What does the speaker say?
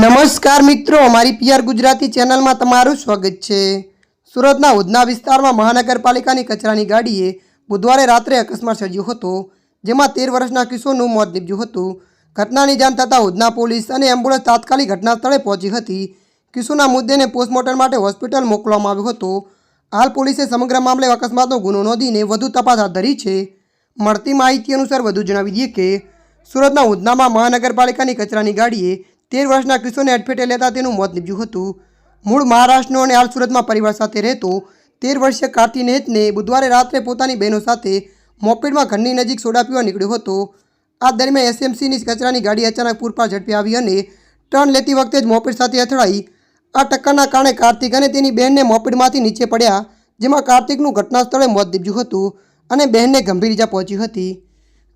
નમસ્કાર મિત્રો, અમારી પીઆર ગુજરાતી ચેનલમાં તમારું સ્વાગત છે. સુરતના ઉધના વિસ્તારમાં મહાનગરપાલિકાની કચરાની ગાડીએ બુધવારે રાત્રે અકસ્માત સર્જ્યો હતો, જેમાં તેર વર્ષના કિશોરનું મોત નીપજ્યું હતું. ઘટનાની જાણ થતાં ઉધના પોલીસ અને એમ્બ્યુલન્સ તાત્કાલિક ઘટના સ્થળે પહોંચી હતી. કિશોરના મુદ્દેને પોસ્ટમોર્ટમ માટે હોસ્પિટલ મોકલવામાં આવ્યો હતો. હાલ પોલીસે સમગ્ર મામલે અકસ્માતનો ગુનો નોંધીને વધુ તપાસ હાથ ધરી છે. મળતી માહિતી અનુસાર વધુ જણાવી દઈએ કે, સુરતના ઉધનામાં મહાનગરપાલિકાની કચરાની ગાડીએ તેર વર્ષના કિશોરને અડફેટે લેતા તેનું મોત નીપજ્યું હતું. મૂળ મહારાષ્ટ્રનો અને હાલ સુરતમાં પરિવાર સાથે રહેતો તેર વર્ષીય કાર્તી નેતને બુધવારે રાત્રે પોતાની બહેનો સાથે મોપેડમાં ઘરની નજીક સોડા પીવા નીકળ્યો હતો. આ દરમિયાન એસએમસીની કચરાની ગાડી અચાનક પૂરપાર ઝડપી આવી અને ટર્ન લેતી વખતે જ મોપેડ સાથે અથડાઈ. આ ટક્કરના કારણે કાર્તિક અને તેની બહેનને મોપેડમાંથી નીચે પડ્યા, જેમાં કાર્તિકનું ઘટના સ્થળે મોત નીપજ્યું હતું અને બહેનને ગંભીર ઇજા પહોંચી હતી.